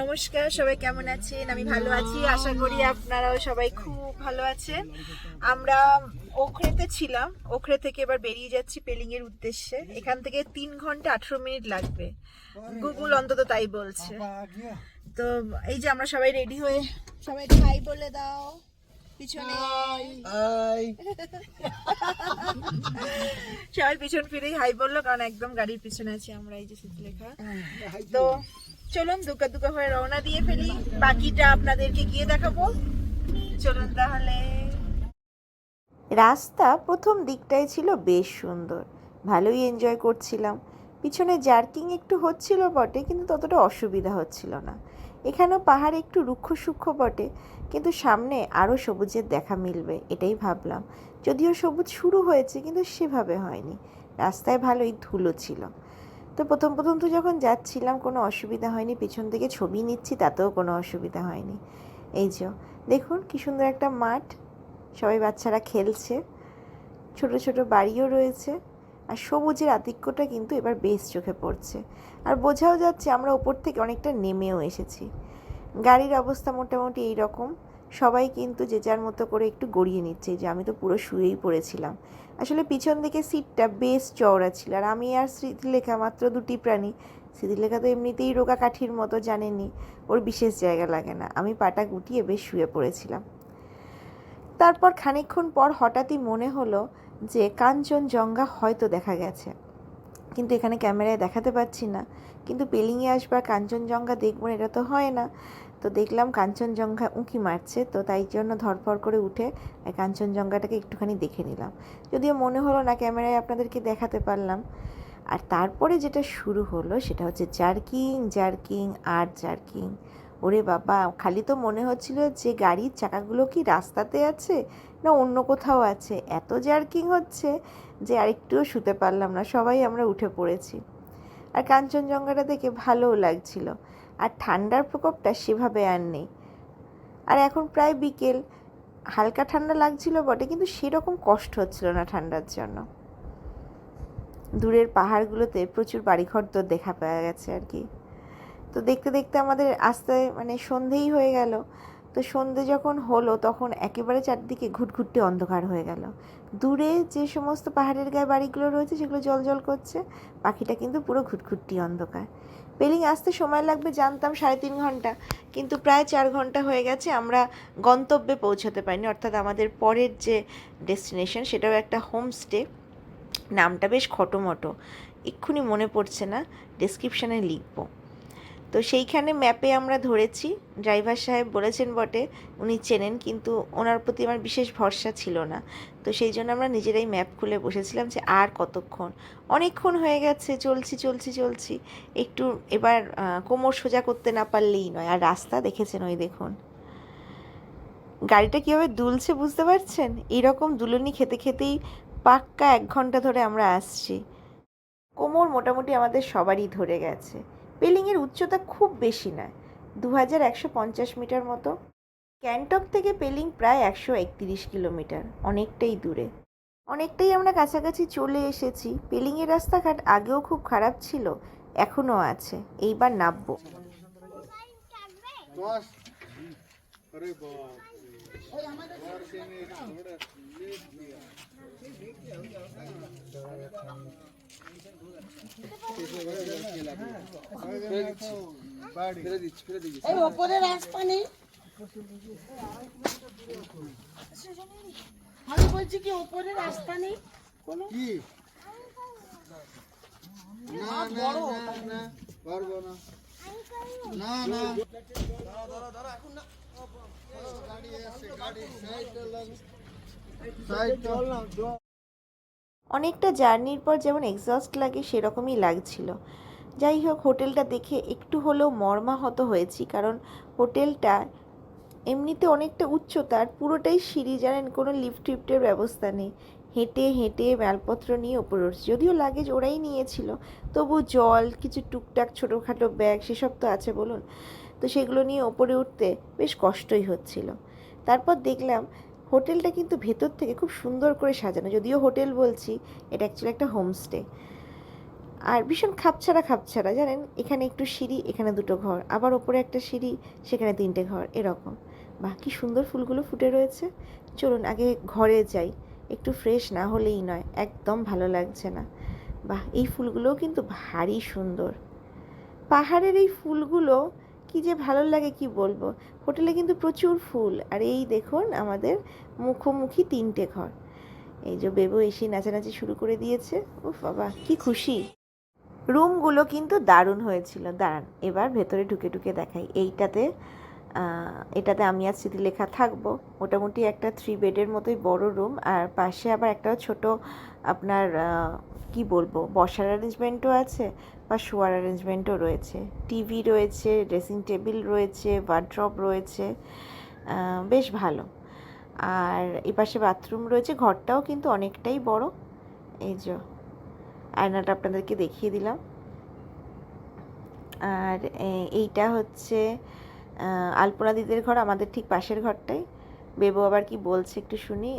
নমস্কার, সবাই কেমন আছেন? আমি ভালো আছি, আশা করি আপনারাও সবাই খুব ভালো আছেন। আমরা ওখরেতে ছিলাম ওখরে থেকে এবার বেরিয়ে যাচ্ছি পেলিং এর উদ্দেশ্যে। এখান থেকে তিন ঘণ্টা আঠেরো মিনিট লাগবে। গুগল অন্তত তাই বলছে। তো এই যে আমরা সবাই রেডি হয়ে সবাই খাই বলে দাও। পিছনে। সবাই পিছন ফিরেই হাই বলল কারণ একদম গাড়ির পিছনে আছি আমরা এই যে লেখা তো চলুন দুকা দুকা হয়ে রওনা দিয়ে ফেলি। বাকিটা আপনাদেরকে গিয়ে দেখাবো। চলুন তাহলে। রাস্তা প্রথম দিকটাই ছিল বেশ সুন্দর। ভালোই এনজয় করছিলাম। পিছনে জার্কিং একটু হচ্ছিল বটে কিন্তু ততটা অসুবিধা হচ্ছিল না। এখানেও পাহাড় একটু রুক্ষ সূক্ষ্ম বটে, কিন্তু সামনে আরও সবুজের দেখা মিলবে, এটাই ভাবলাম। যদিও সবুজ শুরু হয়েছে, কিন্তু সেভাবে হয়নি। রাস্তায় ভালোই ধুলো ছিল। তো প্রথম প্রথম তো যখন যাচ্ছিলাম, কোনো অসুবিধা হয়নি, পিছন থেকে ছবি নিচ্ছি, তাতেও কোনো অসুবিধা হয়নি। এই যে, দেখুন কি সুন্দর একটা মাঠ। সবাই বাচ্চারা খেলছে। ছোট ছোট বাড়িও রয়েছে। আর সবুজের আধিক্যটা কিন্তু এবার বেশ চোখে পড়ছে। আর বোঝাও যাচ্ছে আমরা ওপর থেকে অনেকটা নেমেও এসেছি। গাড়ির অবস্থা মোটামুটি এই রকম সবাই কিন্তু যে যার মতো করে একটু গড়িয়ে নিচ্ছে, যে আমি তো পুরো শুয়েই পড়েছিলাম। আসলে পিছন দিকে সিটটা বেশ চওড়া ছিল, আর আমি আর স্মৃতিলেখা মাত্র দুটি প্রাণী। স্মৃতিলেখা তো এমনিতেই রোগা কাঠির মতো জানেনি, ওর বিশেষ জায়গা লাগে না। আমি পাটা গুটিয়ে বেশ শুয়ে পড়েছিলাম। তারপর খানিকক্ষণ পর হঠাৎই মনে হলো যে কাঞ্চনজঙ্ঘা হয়তো দেখা গেছে। কিন্তু এখানে ক্যামেরায় দেখাতে পাচ্ছি না। কিন্তু পেলিংয়ে আসবার কাঞ্চনজঙ্ঘা দেখব এটা তো হয় না। তো দেখলাম কাঞ্চনজঙ্ঘা উঁকি মারছে, তো তাই জন্য ধরফর করে উঠে কাঞ্চনজঙ্ঘাটাকে একটুখানি দেখে নিলাম। যদিও মনে হলো না ক্যামেরায় আপনাদেরকে দেখাতে পারলাম। আর তারপরে যেটা শুরু হলো সেটা হচ্ছে জার্কিং জার্কিং, আর জার্কিং। ওরে বাবা, খালি তো মনে হচ্ছিল যে গাড়ির চাকাগুলো কি রাস্তাতে আছে? না অন্য কোথাও আছে? এত জার্কিং হচ্ছে যে আরেকটুও শুতে পারলাম না। সবাই আমরা উঠে পড়েছি। আর কাঞ্চনজঙ্ঘাটা দেখে ভালোও লাগছিল। আর ঠান্ডার প্রকোপটা সেভাবে আর নেই। আর এখন প্রায় বিকেল। হালকা ঠান্ডা লাগছিল বটে, কিন্তু সেরকম কষ্ট হচ্ছিল না ঠান্ডার জন্য। দূরের পাহাড়গুলোতে প্রচুর বাড়িঘর তো দেখা পাওয়া গেছে আর কি। তো দেখতে দেখতে আমাদের আস্তে মানে সন্ধেই হয়ে গেল। তো সন্ধে যখন হলো, তখন একেবারে চারদিকে ঘুটঘুটে অন্ধকার হয়ে গেল। দূরে যে সমস্ত পাহাড়ের গায়ে বাড়িগুলো রয়েছে, সেগুলো জল জল করছে, পাখিটা কিন্তু পুরো ঘুটঘুট্টি অন্ধকার। পেলিং আসতে সময় লাগবে জানতাম সাড়ে তিন ঘণ্টা, কিন্তু প্রায় চার ঘণ্টা হয়ে গেছে, আমরা গন্তব্যে পৌঁছাতে পারিনি। অর্থাৎ আমাদের পরের যে ডেস্টিনেশন, সেটাও একটা হোমস্টে। নামটা বেশ খটোমটো। এক্ষুনি মনে পড়ছে না, ডেসক্রিপশানে লিখব। তো সেইখানে ম্যাপে আমরা ধরেছি। ড্রাইভার সাহেব বলেছেন বটে, উনি চেনেন, কিন্তু ওনার প্রতি আমার বিশেষ ভরসা ছিল না। তো সেই জন্য আমরা নিজেরাই ম্যাপ খুলে বসেছিলাম যে আর কতক্ষণ। অনেকক্ষণ হয়ে গেছে, চলছি চলছি চলছি। একটু এবার কোমর সোজা করতে না পারলেই নয়। আর রাস্তা দেখেছেন ওই দেখুন। গাড়িটা কীভাবে দুলছে বুঝতে পারছেন? এইরকম দুলুনি খেতে খেতেই পাক্কা এক ঘণ্টা ধরে আমরা আসছি। কোমর মোটামুটি আমাদের সবারই ধরে গেছে। পেলিংয়ের উচ্চতা খুব বেশি নয় দু হাজার একশো পঞ্চাশ মিটার মতো। গ্যাংটক থেকে পেলিং প্রায় একশো একতিরিশ কিলোমিটার অনেকটাই দূরে। অনেকটাই আমরা কাছাকাছি চলে এসেছি। পেলিংয়ের রাস্তাঘাট আগেও খুব খারাপ ছিল এখনও আছে। এইবার নামবো। দশ এই ওপরে রাস্তা নেই। আমি বলছি কি ওপরে রাস্তা নেই? কোনো? কি? না না না না পারব না। না না। গাড়ি আছে গাড়ি সাইড সাইড অনেকটা জার্নির পর যেমন এক্সস্ট লাগে, সেরকমই লাগছিল। যাই হোক, হোটেলটা দেখে একটু হলেও মর্মাহত হয়েছি, কারণ হোটেলটা এমনিতে অনেকটা উচ্চতার পুরোটাই সিঁড়ি, জানেন, কোনো লিফট টিফটের ব্যবস্থা নেই। হেঁটে হেঁটে মালপত্র নিয়ে ওপরে উঠছি। যদিও লাগেজ ওরাই নিয়েছিল, তবু জল, কিছু টুকটাক ছোটোখাটো ব্যাগ সেসব তো আছে, বলুন। তো সেগুলো নিয়ে ওপরে উঠতে বেশ কষ্টই হচ্ছিল। তারপর দেখলাম হোটেলটা কিন্তু ভেতর থেকে খুব সুন্দর করে সাজানো। যদিও হোটেল বলছি, এটা অ্যাকচুয়ালি একটা হোমস্টে আর ভীষণ খাপছাড়া খাপছাড়া, জানেন? এখানে একটু সিঁড়ি, এখানে দুটো ঘর। আবার ওপরে একটা সিঁড়ি, সেখানে তিনটে ঘর, এরকম। বাহ, কি সুন্দর ফুলগুলো ফুটে রয়েছে। চলুন, আগে ঘরে যাই। একটু ফ্রেশ না হলেই নয়, একদম ভালো লাগছে না। বাহ, এই ফুলগুলোও কিন্তু ভারী সুন্দর। পাহাড়ের এই ফুলগুলো কি যে ভালো লাগে কি বলব? হোটেলে কিন্তু প্রচুর ফুল। আর এই দেখুন আমাদের মুখোমুখি তিনটে ঘর। এই যে বেবু এসে নাচানাচি শুরু করে দিয়েছে। ও বাবা, কি খুশি। রুমগুলো কিন্তু দারুণ হয়েছিল। দাঁড়ান, এবার ভেতরে ঢুকে ঢুকে দেখাই। এইটাতে এটাতে আমি আর স্মৃতিলেখা থাকব। মোটামুটি একটা থ্রি বেডের মতোই বড় রুম আর পাশে আবার একটা ছোট, আপনার কি বলব, বসার অ্যারেঞ্জমেন্টও আছে বা শোয়ার অ্যারেঞ্জমেন্টও রয়েছে। টিভি রয়েছে ড্রেসিং টেবিল রয়েছে ওয়ার্ড্রপ রয়েছে বেশ ভালো। আর এপাশে বাথরুম রয়েছে, ঘরটাও কিন্তু অনেকটাই বড়। এই যে, আয়নাটা আপনাদেরকে দেখিয়ে দিলাম। আর এইটা হচ্ছে আলপনা দিদির ঘর আমাদের ঠিক পাশের ঘরটাই। বেবু আবার কি বলছে একটু শুনি।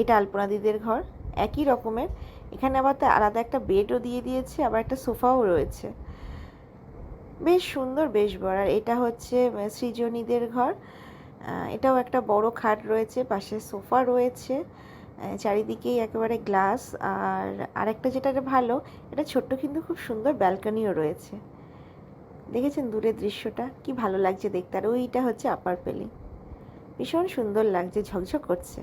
এটা আলপনা দিদির ঘর, একই রকমের। এখানে আবার তো আলাদা একটা বেডও দিয়ে দিয়েছে, আবার একটা সোফাও রয়েছে। বেশ সুন্দর, বেশ বড়। আর এটা হচ্ছে সৃজনীদের ঘর। এটাও একটা বড় খাট রয়েছে, পাশে সোফা রয়েছে। চারিদিকেই একেবারে গ্লাস আর আরেকটা যেটা ভালো, এটা ছোট্ট কিন্তু খুব সুন্দর ব্যালকনিও রয়েছে। দেখেছেন দূরের দৃশ্যটা? কি ভালো লাগছে দেখতে। আর ওইটা হচ্ছে আপার পেলি ভীষণ সুন্দর লাগছে, ঝকঝক করছে।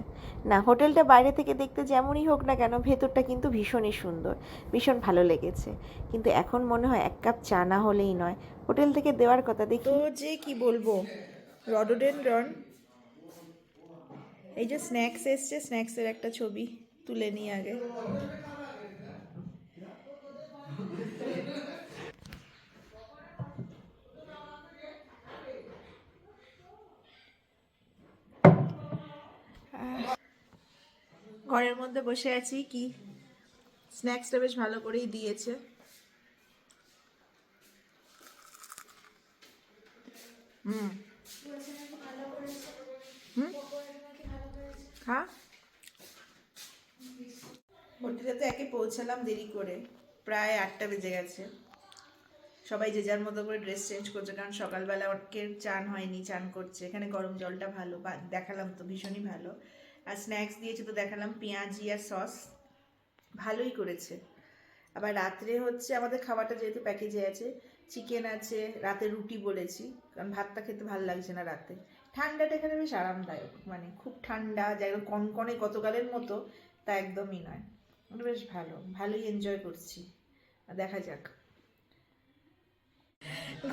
না, হোটেলটা বাইরে থেকে দেখতে যেমনই হোক না কেন, ভেতরটা কিন্তু ভীষণই সুন্দর, ভীষণ ভালো লেগেছে। কিন্তু এখন মনে হয় এক কাপ চা না হলেই নয়। হোটেল থেকে দেওয়ার কথা দেখি। তো যে কি বলব? রডোডেনড্রন এই যে স্ন্যাক্স এসছে, স্ন্যাক্সের একটা ছবি তুলে নিই আগে। ঘরের মধ্যে বসে আছি, কি? স্ন্যাক্সটা বেশ ভালো করেই দিয়েছে। হুম। হোটেলে তো একে পৌঁছালাম দেরি করে। প্রায় আটটা বেজে গেছে। সবাই যে যার মতো করে ড্রেস চেঞ্জ করছে, কারণ সকালবেলা ওকে চান হয়নি, চান করছে। এখানে গরম জলটা ভালো দেখালাম তো, ভীষণই ভালো। আর স্ন্যাক্স দিয়েছে তো দেখালাম, পেঁয়াজি আর সস ভালোই করেছে। আবার রাত্রে হচ্ছে আমাদের খাবারটা যেহেতু প্যাকেজে আছে চিকেন আছে, রাতে রুটি বলেছি, কারণ ভাতটা খেতে ভালো লাগছে না রাতে। ঠান্ডাটা এখানে বেশ আরামদায়ক মানে খুব ঠান্ডা যেমন কনকনে গতকালের মতো, তা একদমই নয়। ওটা বেশ ভালো, ভালোই এনজয় করছি। দেখা যাক।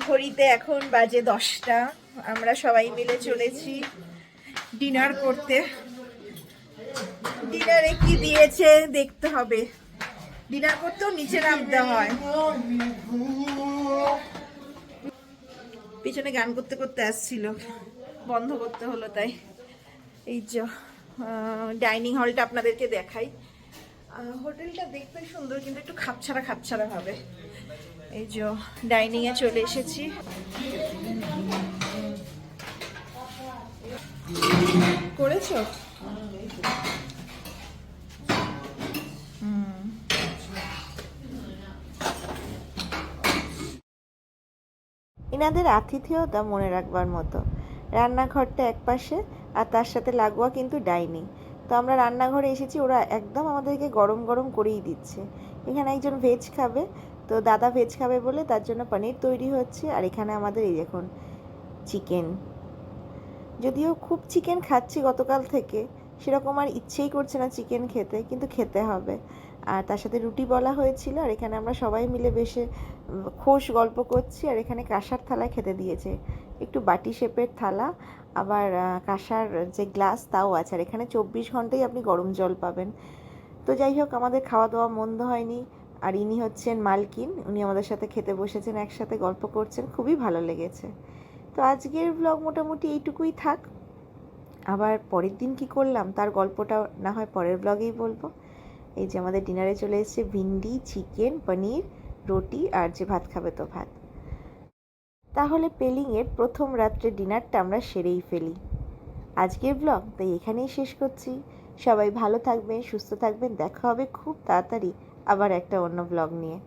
ঘড়িতে এখন বাজে দশটা, আমরা সবাই মিলে চলেছি ডিনার করতে। ডিনারে কি দিয়েছে দেখতে হবে। ডিনার করতেও নিচে নামতে হয়। পিছনে গান করতে করতে আসছিল। বন্ধ করতে হলো তাই। এই যে ডাইনিং হলটা আপনাদেরকে দেখাই। হোটেলটা দেখতে সুন্দর, কিন্তু একটু খাপছাড়া খাপছাড়া হবে এই যে ডাইনিং এ চলে এসেছি। করেছ? এনাদের আতিথেয়তা মনে রাখবার মতো। রান্নাঘরটা এক পাশে আর তার সাথে লাগোয়া কিন্তু ডাইনিং। তো আমরা রান্নাঘরে এসেছি, ওরা একদম আমাদেরকে গরম গরম করেই দিচ্ছে। এখানে একজন ভেজ খাবে, তো দাদা ভেজ খাবে বলে তার জন্য পনির তৈরি হচ্ছে আর এখানে আমাদের এই দেখুন চিকেন যদিও খুব চিকেন খাচ্ছি গতকাল থেকে সেরকম আর ইচ্ছেই করছে না চিকেন খেতে, কিন্তু খেতে হবে। আর তার সাথে রুটি বলা হয়েছিল, আর এখানে আমরা সবাই মিলে বেশে খোশ গল্প করছি, আর এখানে কাঁসার থালায় খেতে দিয়েছে। একটু বাটি শেপের থালা, আবার কাঁসার যে গ্লাস তাও আছে, আর এখানে চব্বিশ ঘন্টাই আপনি গরম জল পাবেন। তো যাই হোক, আমাদের খাওয়া দাওয়া মন্দ হয়নি, আর ইনি হচ্ছেন মালকিন, উনি আমাদের সাথে খেতে বসেছেন, একসাথে গল্প করছেন, খুবই ভালো লেগেছে। তো আজকের ব্লগ মোটামুটি এইটুকুই থাক। আবার পরের দিন কি করলাম? তার গল্পটা না হয় পরের ব্লগেই বলব। এই যে আমাদের ডিনারে চলে এসেছে ভিন্ডি, চিকেন, পনির, রুটি আর যে ভাত খাবে তো ভাত। তাহলে পেলিংয়ের প্রথম রাত্রে ডিনারটা আমরা সেরেই ফেলি। আজকের ব্লগ তাই এখানেই শেষ করছি। সবাই ভালো থাকবেন, সুস্থ থাকবেন। দেখা হবে খুব তাড়াতাড়ি আবার একটা অন্য ব্লগ নিয়ে।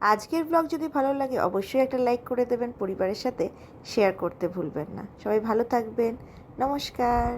আজকের ব্লগ যদি ভালো লাগে অবশ্যই একটা লাইক করে দেবেন, পরিবারের সাথে শেয়ার করতে ভুলবেন না। সবাই ভালো থাকবেন। নমস্কার।